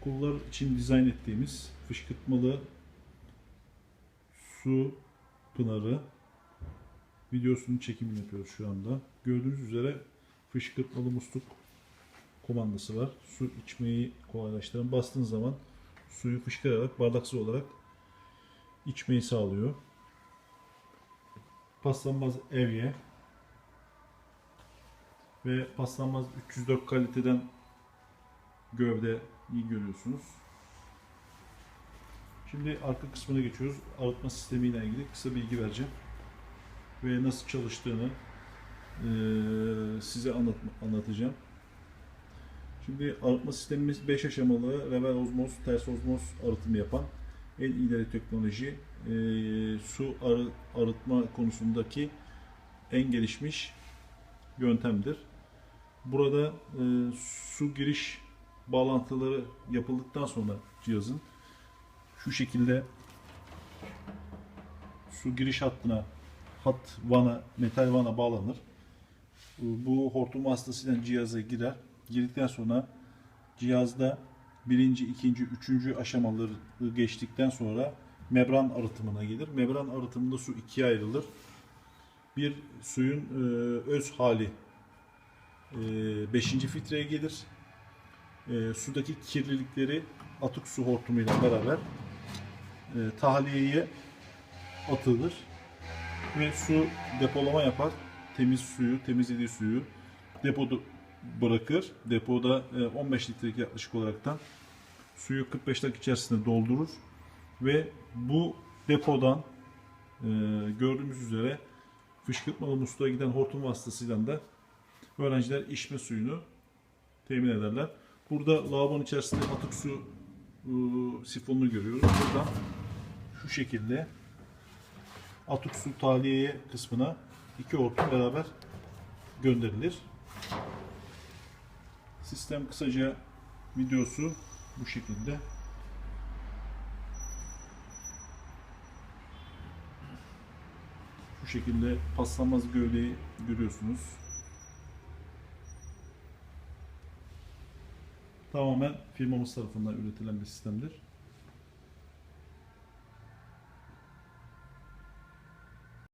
okullar için dizayn ettiğimiz fışkırtmalı su pınarı videosunun çekimini yapıyoruz şu anda. Gördüğünüz üzere fışkırtmalı musluk komandası var. Su içmeyi kolaylaştıran bastığın zaman suyu fışkırarak bardaksız olarak içmeyi sağlıyor. Paslanmaz evye ve paslanmaz 304 kaliteden gövdeyi görüyorsunuz. Şimdi arka kısmına geçiyoruz. Arıtma sistemiyle ilgili kısa bilgi vereceğim. Ve nasıl çalıştığını eee, size anlatma, anlatacağım. Şimdi arıtma sistemimiz 5 aşamalı revel ozmoz, ters ozmoz arıtımı yapan en ileri teknoloji eee, su arı, arıtma konusundaki en gelişmiş yöntemdir. Burada e, su giriş bağlantıları yapıldıktan sonra cihazın şu şekilde su giriş hattına hat vana metal vana bağlanır. Bu hortum vasıtasıyla cihaza girer. Girdikten sonra cihazda birinci, ikinci, üçüncü aşamaları geçtikten sonra membran arıtımına gelir. Membran arıtımında su ikiye ayrılır. Bir suyun e, öz hali 5. filtreye gelir. E, sudaki kirlilikleri atık su hortumuyla beraber e, tahliyeye atılır ve su depolama yapar. Temiz suyu, temizlediği suyu depoda bırakır. Depoda e, 15 litrelik yaklaşık olaraktan suyu 45 dakika içerisinde doldurur ve bu depodan e, gördüğümüz üzere fışkırtmalı musluğa giden hortum vasıtasıyla da öğrenciler içme suyunu temin ederler. Burada lavabonun içerisinde atık su ıı, sifonunu görüyoruz. Buradan şu şekilde atık su tahliyeye kısmına iki hortum beraber gönderilir. Sistem kısaca videosu bu şekilde. Bu şekilde paslanmaz gövdeyi görüyorsunuz. Tamamen firmamız tarafından üretilen bir sistemdir.